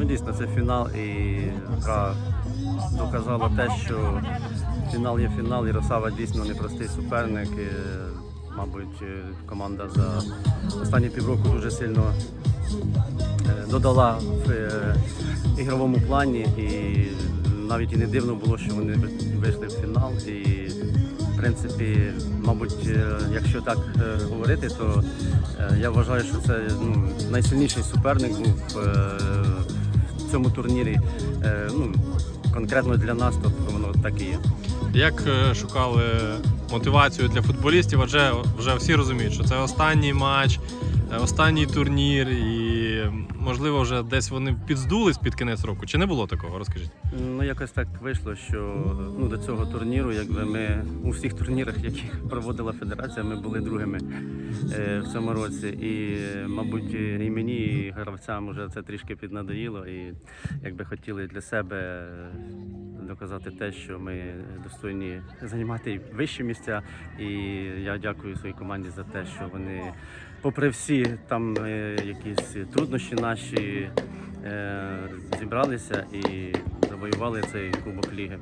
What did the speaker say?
Ну, дійсно, це фінал і гра доказала те, що фінал є фінал, і Росава дійсно непростий суперник. І, мабуть, е, команда за останні півроку дуже сильно е, додала в е, ігровому плані. І навіть і не дивно було, що вони вийшли в фінал. І в принципі, мабуть, якщо так говорити, то я вважаю, що це ну, найсильніший суперник був цьому турнірі. Е, Ну, конкретно для нас, то воно так і є. Як е, шукали мотивацію для футболістів? Адже вже всі розуміють, що це останній матч, е, останній турнір, і можливо вже десь вони підздулись під кінець року. Чи не було такого? Розкажіть. Ну, якось так вийшло, що ну, до цього турніру, якби ми у всіх турнірах, які проводила федерація, ми були другими е, в цьому році. І, мабуть, і мені, і гравцям вже це трішки піднадоїло. І якби хотіли для себе доказати те, що ми достойні займати вищі місця. І я дякую своїй команді за те, що вони, попри всі там е, якісь труднощі наші, е, зібралися і завоювали цей кубок ліги.